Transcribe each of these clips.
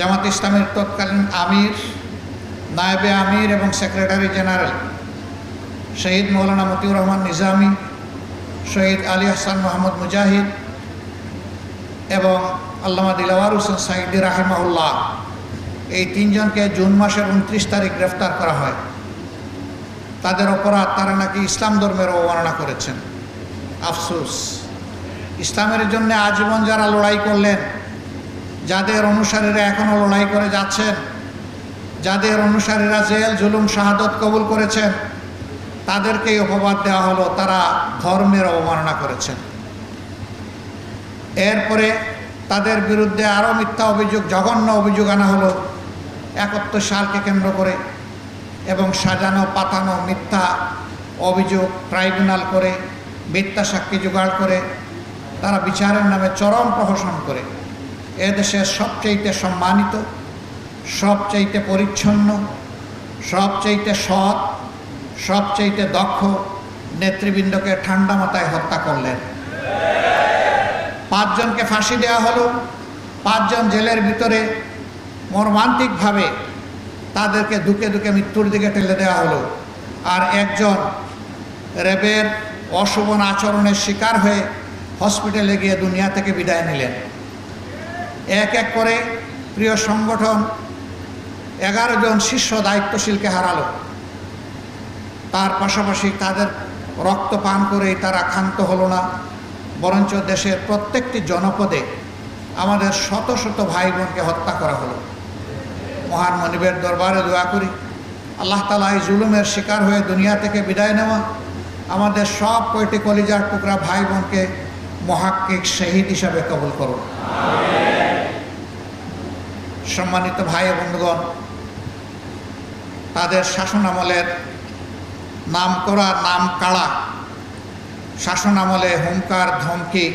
জামাত ইসলামের তৎকালীন আমির, নায়েবে আমির এবং সেক্রেটারি জেনারেল শহীদ মৌলানা মতিউর রহমান নিজামি, শহীদ আলী হাসান মোহাম্মদ মুজাহিদ এবং আল্লামা দিলাওয়ার হোসেন সাইদি রাহেমাউল্লাহ এই তিনজনকে জুন মাসের উনত্রিশ তারিখ গ্রেফতার করা হয়। তাদের অপরাধ, তারা নাকি ইসলাম ধর্মের অবমাননা করেছেন। আফসোস। ইসলামের জন্য আজীবন যারা লড়াই করলেন যাদের অনুসারীরা এখনও লড়াই করে যাচ্ছেন, যাদের অনুসারীরা জেল, জুলুম, শাহাদত কবুল করেছেন, তাদেরকেই অপবাদ দেওয়া হলো, তারা ধর্মের অবমাননা করেছেন। এরপরে তাদের বিরুদ্ধে আরও মিথ্যা অভিযোগ, জঘন্য অভিযোগ আনা হলো একাত্তর সালকে কেন্দ্র করে এবং সাজানো, পাতানো মিথ্যা অভিযোগ, ট্রাইব্যুনাল করে, মিথ্যা সাক্ষী জোগাড় করে, তারা বিচারের নামে চরম প্রহসন করে। এদেশের সবচাইতে সম্মানিত, সবচাইতে পরিচ্ছন্ন, সবচাইতে সৎ, সবচাইতে দক্ষ নেতৃবৃন্দকে ঠান্ডা মাথায় হত্যা করলেন। পাঁচজনকে ফাঁসি দেওয়া হলো। পাঁচজন জেলের ভিতরে মর্মান্তিকভাবে তাদেরকে দুকে দুকে মৃত্যুর দিকে ঠেলে দেওয়া হলো। আর একজন র্যাবের অশোভন আচরণের শিকার হয়ে হসপিটালে গিয়ে দুনিয়া থেকে বিদায় নিলেন। এক এক করে প্রিয় সংগঠন এগারো জন শীর্ষ দায়িত্বশীলকে হারালো। তার পাশাপাশি তাদের রক্ত পান করেই তারা ক্ষান্ত হলো না। বরঞ্চ দেশের প্রত্যেকটি জনপদে আমাদের শত শত ভাই বোনকে হত্যা করা হলো। মহান মনিবের দরবারে দোয়া করি। আল্লাহ তালা এই জুলুমের শিকার হয়ে দুনিয়া থেকে বিদায় নেওয়া আমাদের সব কয়টি কলিজার টুকরা ভাই বোনকে মহাক্কিক শহীদ হিসাবে কবুল করুন। সম্মানিত ভাই বন্ধুগণ, তাদের শাসন আমলের নাম করা, নাম কাড়া শাসন আমলে হুঙ্কার, ধমকি,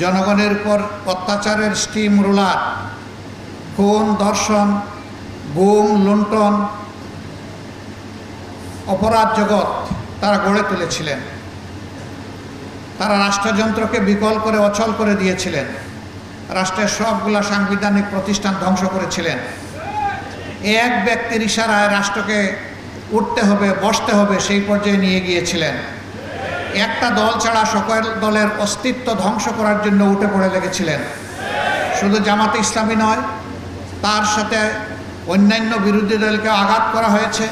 জনগণের উপর অত্যাচারের স্টিম রুলার খুন দর্শন গুম, লুণ্ঠন, অপরাধ জগৎ তারা গড়ে তুলেছিলেন। তারা রাষ্ট্রযন্ত্রকে বিকল করে অচল করে দিয়েছিলেন। রাষ্ট্রের সবগুলা সাংবিধানিক প্রতিষ্ঠান ধ্বংস করেছিলেন। এক ব্যক্তির ইশারায় রাষ্ট্রকে উঠতে হবে, বসতে হবে, সেই পর্যায়ে নিয়ে গিয়েছিলেন। একটা দল ছাড়া সকল দলের অস্তিত্ব ধ্বংস করার জন্য উঠে পড়ে লেগেছিলেন। শুধু জামাতে ইসলামী নয়, তার সাথে অন্যান্য বিরোধী দলকে আঘাত করা হয়েছে।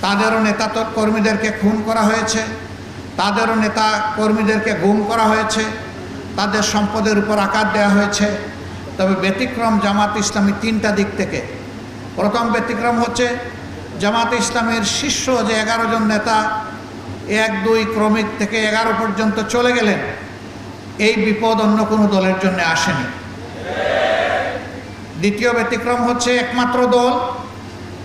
তাদেরও নেতা কর্মীদেরকে খুন করা হয়েছে, তাদেরও নেতা কর্মীদেরকে গুম করা হয়েছে। তাদের সম্পদের উপর আকার দেওয়া হয়েছে। তবে ব্যতিক্রম জামাত ইসলামী তিনটা দিক থেকে। প্রথম ব্যতিক্রম হচ্ছে, জামাত ইসলামের শীর্ষ যে এগারো জন নেতা, এক, দুই ক্রমিক থেকে এগারো পর্যন্ত চলে গেলেন। এই বিপদ অন্য কোনো দলের জন্য আসেনি। দ্বিতীয় ব্যতিক্রম হচ্ছে একমাত্র দল,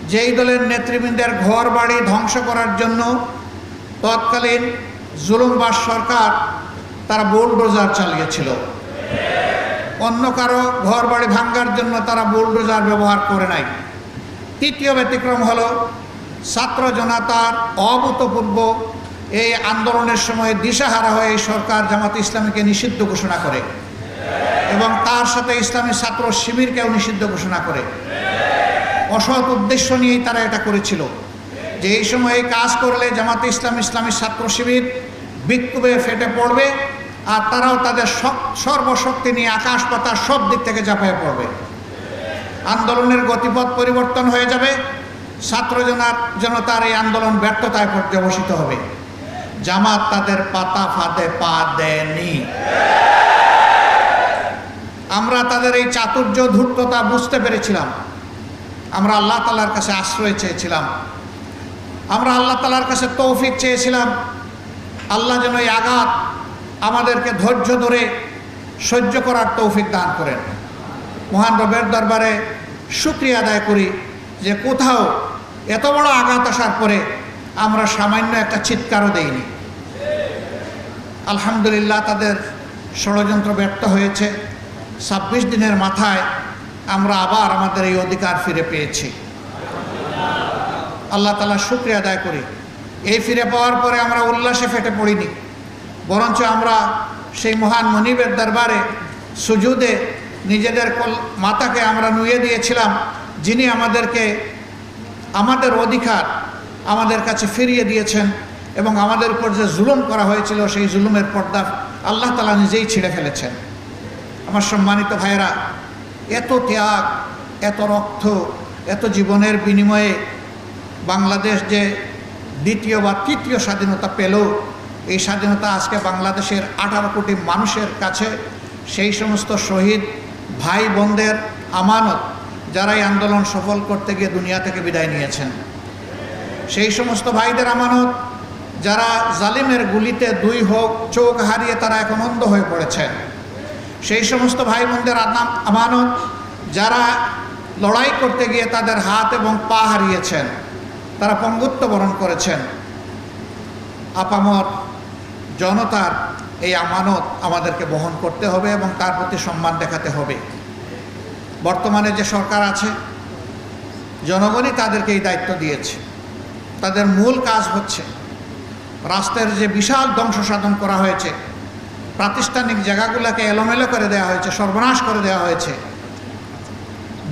যেই দলের নেতৃবৃন্দের ঘর বাড়ি ধ্বংস করার জন্য তৎকালীন জুলুমবাস সরকার তারা বুলডোজার চালিয়েছিল। অন্য কারও ঘর বাড়ি ভাঙ্গার জন্য তারা বুলডোজার ব্যবহার করে নাই। তৃতীয় ব্যতিক্রম হল, ছাত্র জনতার অভূতপূর্ব এই আন্দোলনের সময় দিশাহারা হয়ে সরকার জামাত ইসলামীকে নিষিদ্ধ ঘোষণা করে এবং তার সাথে ইসলামী ছাত্র শিবিরকেও নিষিদ্ধ ঘোষণা করে। অসৎ উদ্দেশ্য নিয়েই তারা এটা করেছিল যে এই সময় কাজ করলে জামাতে ইসলাম ইসলামী ছাত্র শিবির বিক্ষোভে ফেটে পড়বে আর তারাও তাদের সর্বশক্তি নিয়ে আকাশ পাতার সব দিক থেকে ঝাঁপায় পড়বে। আন্দোলনের গতিপথ পরিবর্তন হয়ে যাবে। ছাত্র জনতার এই আন্দোলন ব্যর্থতায় পর্যবসিত হবে। জামাত তাদের পাতা ফাঁদে পা দেয়নি। আমরা তাদের এই চাতুর্য ধূর্ততা বুঝতে পেরেছিলাম। আমরা আল্লাহ তালার কাছে আশ্রয় চেয়েছিলাম। আমরা আল্লাহ তালার কাছে তৌফিক চেয়েছিলাম। আল্লাহ যেন এই আঘাত আমাদেরকে ধৈর্য ধরে সহ্য করার তৌফিক দান করেন। মহান রবের দরবারে শুক্রিয়া আদায় করি যে কোথাও এত বড় আঘাত আসার পরে আমরা সামান্য একটা চিৎকারও দেইনি। আলহামদুলিল্লাহ তাদের ষড়যন্ত্র ব্যর্থ হয়েছে। ছাব্বিশ দিনের মাথায় আমরা আবার আমাদের এই অধিকার ফিরে পেয়েছি। আল্লাহ তালা শুক্রিয়া আদায় করি। এই ফিরে পাওয়ার পরে আমরা উল্লাসে ফেটে পড়িনি। বরঞ্চ আমরা সেই মহান মনিবের দরবারে সুজুদে নিজেদের মাতাকে আমরা নুয়ে দিয়েছিলাম, যিনি আমাদেরকে আমাদের অধিকার আমাদের কাছে ফিরিয়ে দিয়েছেন এবং আমাদের উপর যে জুলুম করা হয়েছিল, সেই জুলুমের পর্দা আল্লাহ তালা নিজেই ছিঁড়ে ফেলেছেন। আমার সম্মানিত ভাইয়েরা, এত ত্যাগ, এত রক্ত, এত জীবনের বিনিময়ে বাংলাদেশ যে দ্বিতীয় বা তৃতীয় স্বাধীনতা পেল এই স্বাধীনতা আজকে বাংলাদেশের আঠারো কোটি মানুষের কাছে, সেই সমস্ত শহীদ ভাই বোনদের আমানত যারা এই আন্দোলন সফল করতে গিয়ে দুনিয়া থেকে বিদায় নিয়েছেন। সেই সমস্ত ভাইদের আমানত যারা জালিমের গুলিতে দুই হোক, চোখ হারিয়ে তারা এখন অন্ধ হয়ে পড়েছেন সেই সমস্ত ভাই বোনদের আমানত যারা লড়াই করতে গিয়ে তাদের হাত এবং পা হারিয়েছেন, তারা পঙ্গুত্ব বরণ করেছেন। আপামর জনতার এই আমানত আমাদেরকে বহন করতে হবে এবং তার প্রতি সম্মান দেখাতে হবে। বর্তমানে যে সরকার আছে, জনগণই তাদেরকে এই দায়িত্ব দিয়েছে। তাদের মূল কাজ হচ্ছে রাস্তার যে বিশাল ধ্বংস সাধন করা হয়েছে, প্রাতিষ্ঠানিক জায়গাগুলোকে এলোমেলো করে দেওয়া হয়েছে, সর্বনাশ করে দেওয়া হয়েছে।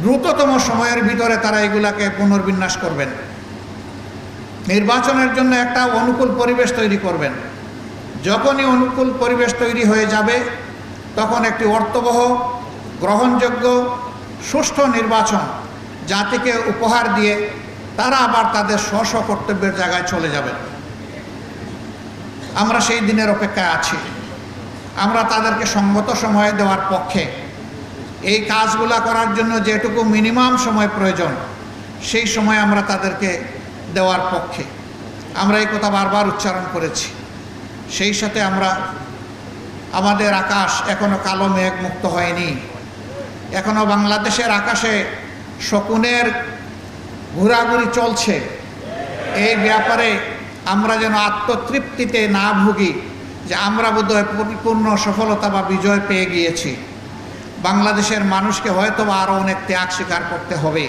দ্রুততম সময়ের ভিতরে তারা এগুলাকে পুনর্বিন্যাস করবেন। নির্বাচনের জন্য একটা অনুকূল পরিবেশ তৈরি করবেন। যখনই অনুকূল পরিবেশ তৈরি হয়ে যাবে, তখন একটি অর্থবহ, গ্রহণযোগ্য, সুষ্ঠু নির্বাচন জাতিকে উপহার দিয়ে তারা আবার তাদের স্ব স্ব কর্তব্যের জায়গায় চলে যাবে। আমরা সেই দিনের অপেক্ষায় আছি। আমরা তাদেরকে সঙ্গত সময় দেওয়ার পক্ষে। এই কাজগুলা করার জন্য যেটুকু মিনিমাম সময় প্রয়োজন, সেই সময় আমরা তাদেরকে দেওয়ার পক্ষে। আমরা এই কথা বারবার উচ্চারণ করেছি। সেই সাথে আমরা আমাদের আকাশ এখনও কালো মেঘ মুক্ত হয়নি। এখনও বাংলাদেশের আকাশে শকুনের ঘোরাঘুরি চলছে। এই ব্যাপারে আমরা যেন আত্মতৃপ্তিতে না ভুগি যে আমরা বোধহয় পরিপূর্ণ সফলতা বা বিজয় পেয়ে গিয়েছি। বাংলাদেশের মানুষকে হয়তো আরও অনেক ত্যাগ স্বীকার করতে হবে।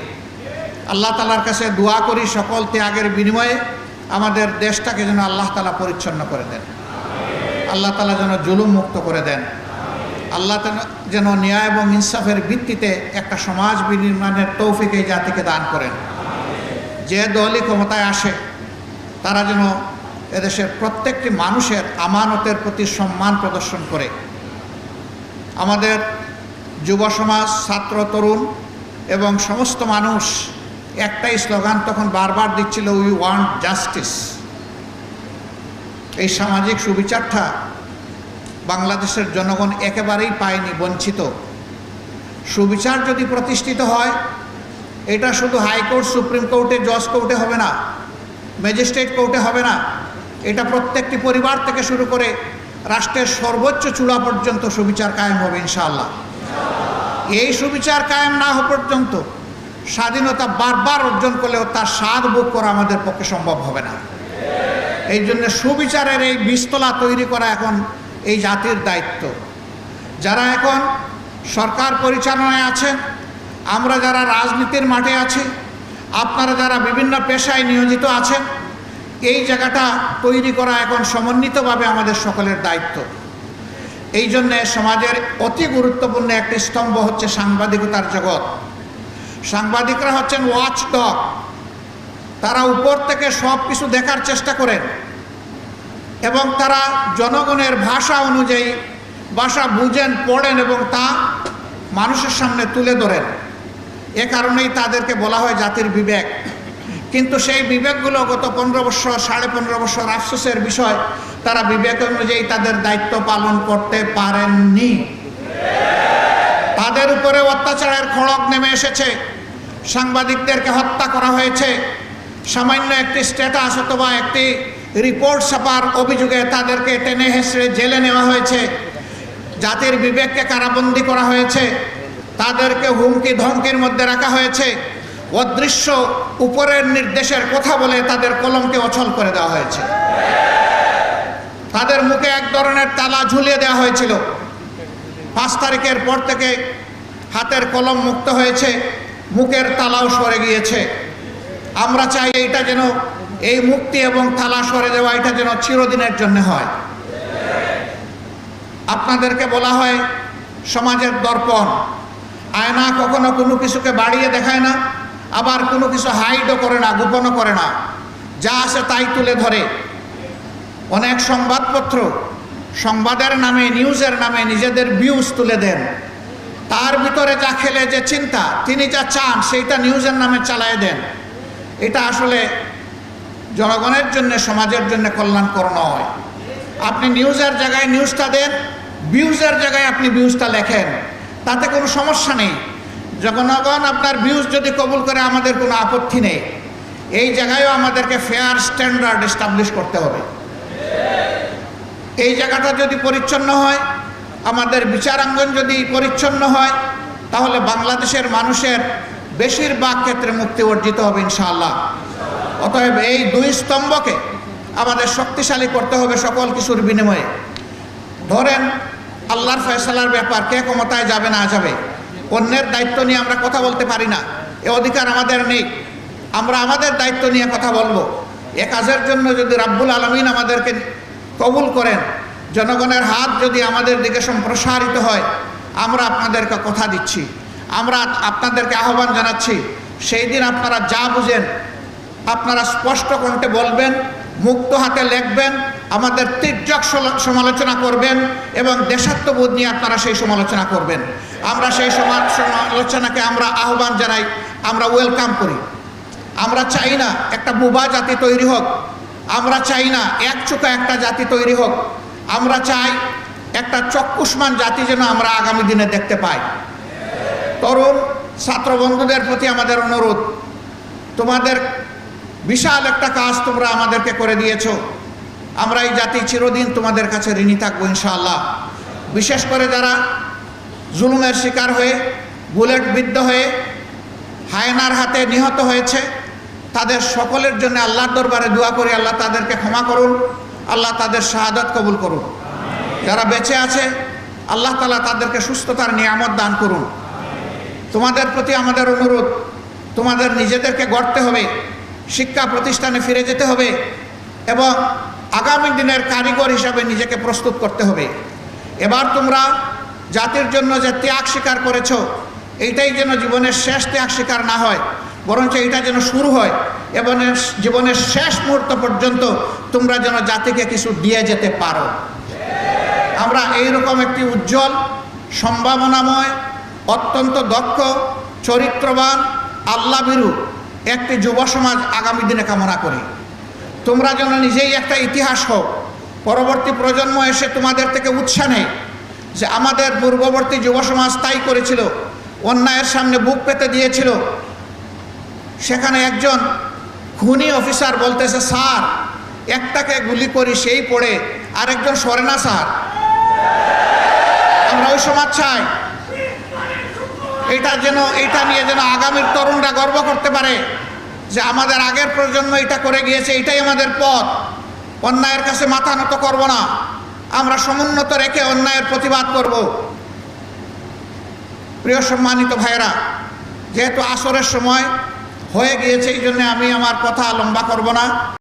আল্লাহ তালার কাছে দোয়া করি সকল ত্যাগের বিনিময়ে আমাদের দেশটাকে যেন আল্লাহ তালা পরিচ্ছন্ন করে দেন। আল্লাহ তালা যেন জুলুম মুক্ত করে দেন। আল্লাহ যেন ন্যায় এবং ইনসাফের ভিত্তিতে একটা সমাজ বিনির্মাণের তৌফিক এই জাতিকে দান করেন। যে দলই ক্ষমতায় আসে, তারা যেন এদেশের প্রত্যেকটি মানুষের আমানতের প্রতি সম্মান প্রদর্শন করে। আমাদের যুব সমাজ, ছাত্র, তরুণ এবং সমস্ত মানুষ একটাই স্লোগান তখন বারবার দিচ্ছিল উই ওয়ান্ট জাস্টিস এই সামাজিক সুবিচারটা বাংলাদেশের জনগণ একেবারেই পায়নি, বঞ্চিত। সুবিচার যদি প্রতিষ্ঠিত হয়, এটা শুধু হাইকোর্ট, সুপ্রিম কোর্টে, জজ কোর্টে হবে না, ম্যাজিস্ট্রেট কোর্টে হবে না, এটা প্রত্যেকটি পরিবার থেকে শুরু করে রাষ্ট্রের সর্বোচ্চ চূড়া পর্যন্ত সুবিচার কায়েম হবে, ইনশাআল্লাহ। এই সুবিচার কায়েম না হওয়া পর্যন্ত স্বাধীনতা বারবার অর্জন করলেও তার স্বাদ ভোগ করা আমাদের পক্ষে সম্ভব হবে না। এই জন্য সুবিচারের এই বিস্তলা তৈরি করা এখন এই জাতির দায়িত্ব। যারা এখন সরকার পরিচালনায় আছেন, আমরা যারা রাজনীতির মাঠে আছি, আপনারা যারা বিভিন্ন পেশায় নিয়োজিত আছেন, এই জায়গাটা তৈরি করা এখন সমন্বিতভাবে আমাদের সকলের দায়িত্ব। এই জন্যে সমাজের অতি গুরুত্বপূর্ণ একটি স্তম্ভ হচ্ছে সাংবাদিকতার জগৎ। সাংবাদিকরা হচ্ছেন ওয়াচ ডগ তারা উপর থেকে সব কিছু দেখার চেষ্টা করেন। এবং তারা জনগণের ভাষা অনুযায়ী ভাষা বুঝেন, পড়েন এবং তা মানুষের সামনে তুলে ধরেন। এ কারণেই তাদেরকে বলা হয় জাতির বিবেক। কিন্তু সেই বিবেকগুলো গত পনেরো বছর, সাড়ে পনেরো বছর আফসোসের বিষয়, তারা বিবেক অনুযায়ী তাদের দায়িত্ব পালন করতে পারেননি। তাদের উপরে অত্যাচারের খড়ক নেমে এসেছে। সাংবাদিকদেরকে হত্যা করা হয়েছে। সামান্য একটি স্ট্যাটাস অথবা একটি রিপোর্ট ছাপার অভিযোগে তাদেরকে টেনে হেসড়ে জেলে নেওয়া হয়েছে। জাতির বিবেককে কারাবন্দি করা হয়েছে। তাদেরকে হুমকি ধমকির মধ্যে রাখা হয়েছে। অদৃশ্য উপরের নির্দেশের কথা বলে তাদের কলমকে অচল করে দেওয়া হয়েছে। তাদের মুখে এক ধরনের তালা ঝুলিয়ে দেওয়া হয়েছিল। পাঁচ তারিখের পর থেকে হাতের কলম মুক্ত হয়েছে। মুখের তালাও সরে গিয়েছে। আমরা চাই এইটা যেন এই মুক্তি এবং তালা সরে দেওয়া এটা যেন চিরদিনের জন্য হয়। আপনাদেরকে বলা হয় সমাজের দর্পণ। আয়না কখনো কোনো কিছুকে বাড়িয়ে দেখায় না, আবার কোনো কিছু হাইডও করে না, গোপনও করে না। যা আছে তাই তুলে ধরে। অনেক সংবাদপত্র সংবাদের নামে, নিউজের নামে নিজেদের ভিউজ তুলে দেন। তার ভিতরে যা খেলে যে চিন্তা, তিনি যা চান, সেইটা নিউজের নামে চালায় দেন। এটা আসলে জনগণের জন্য, সমাজের জন্য কল্যাণকর নয়। আপনি নিউজের জায়গায় নিউজটা দেন ভিউজের জায়গায় আপনি ভিউজটা লেখেন। তাতে কোনো সমস্যা নেই। জনগণ আপনার ভিউজ যদি কবুল করে, আমাদের কোনো আপত্তি নেই। এই জায়গায়ও আমাদেরকে ফেয়ার স্ট্যান্ডার্ড এস্টাবলিশ করতে হবে। এই জায়গাটা যদি পরিচ্ছন্ন হয়, আমাদের বিচারাঙ্গন যদি পরিচ্ছন্ন হয়, তাহলে বাংলাদেশের মানুষের বেশিরভাগ ক্ষেত্রে মুক্তি অর্জিত হবে ইনশাআল্লাহ। অতএব এই দুই স্তম্ভকে আমাদের শক্তিশালী করতে হবে সকল কিছুর বিনিময়ে। ধরেন, আল্লাহর ফয়সালার ব্যাপার, কে ক্ষমতায় যাবে, না যাবে? অন্যের দায়িত্ব নিয়ে আমরা কথা বলতে পারি না। এ অধিকার আমাদের নেই। আমরা আমাদের দায়িত্ব নিয়ে কথা বলব। এ কাজের জন্য যদি রাব্বুল আলমিন আমাদেরকে কবুল করেন, জনগণের হাত যদি আমাদের দিকে সম্প্রসারিত হয়, আমরা আপনাদেরকে কথা দিচ্ছি। আমরা আপনাদেরকে আহ্বান জানাচ্ছি, সেই দিন আপনারা যা বুঝেন, আপনারা স্পষ্ট কণ্ঠে বলবেন, মুক্ত হাতে লিখবেন, আমাদের তীর্যক সমালোচনা করবেন এবং দেশাত্মবোধ নিয়ে আপনারা সেই সমালোচনা করবেন। আমরা সেই সমা- সমালোচনাকে আমরা আহ্বান জানাই, আমরা ওয়েলকাম করি। আমরা চাই না একটা বুবা জাতি তৈরি হোক, আমরা চাই না এক চোখা একটা জাতি তৈরি হোক, আমরা চাই একটা চক্ষুষ্মান জাতি যেন আমরা আগামী দিনে দেখতে পাই। তরুণ ছাত্র বন্ধুদের প্রতি আমাদের অনুরোধ। তোমাদের বিশাল একটা কাজ তোমরা আমাদেরকে করে দিয়েছ। আমরা এই জাতি চিরদিন তোমাদের কাছে ঋণী থাকব ইনশাআল্লাহ। বিশেষ করে যারা জুলুমের শিকার হয়ে, বুলেট বিদ্ধ হয়ে, হায়নার হাতে নিহত হয়েছে, তাদের সকলের জন্য আল্লাহর দরবারে দোয়া করি, আল্লাহ তাদেরকে ক্ষমা করুন, আল্লাহ তাদের শাহাদত কবুল করুন। যারা বেঁচে আছে, আল্লাহ তালা তাদেরকে সুস্থতার নিয়ামত দান করুন। তোমাদের প্রতি আমাদের অনুরোধ, তোমাদের নিজেদেরকে গড়তে হবে, শিক্ষা প্রতিষ্ঠানে ফিরে যেতে হবে এবং আগামী দিনের কারিগর হিসাবে নিজেকে প্রস্তুত করতে হবে। এবার তোমরা জাতির জন্য যে ত্যাগ স্বীকার করেছ, এইটাই যেন জীবনের শেষ ত্যাগ স্বীকার না হয়, বরঞ্চ এটা যেন শুরু হয় এবং জীবনের শেষ মুহূর্ত পর্যন্ত তোমরা যেন জাতিকে কিছু দিয়ে যেতে পারো। আমরা এইরকম একটি উজ্জ্বল সম্ভাবনাময় অত্যন্ত দক্ষ, চরিত্রবান আল্লাভীরু একটি যুব সমাজ আগামী দিনে কামনা করি। তোমরা যেন নিজেই একটা ইতিহাস হোক পরবর্তী প্রজন্ম এসে তোমাদের থেকে উৎসাহ নেই যে আমাদের পূর্ববর্তী যুব সমাজ তাই করেছিল, অন্যায়ের সামনে বুক পেতে দিয়েছিল। সেখানে একজন খুনি অফিসার বলতেছে, স্যার, একটাকে গুলি করি, সেই পড়ে আরেকজন সরে না, স্যার। আমরা ওই সমাজ চাই। এটা যেন, এটা নিয়ে যেন আগামীর তরুণরা গর্ব করতে পারে যে আমাদের আগের প্রজন্ম এটা করে গিয়েছে, এটাই আমাদের পথ। অন্যায়ের কাছে মাথা নত করব না। আমরা সমুন্নত রেখে অন্যায়ের প্রতিবাদ করব। প্রিয় সম্মানিত ভাইয়েরা, যেহেতু আসরের সময় হয়ে গিয়েছে, এই জন্য আমি আমার কথা লম্বা করব না।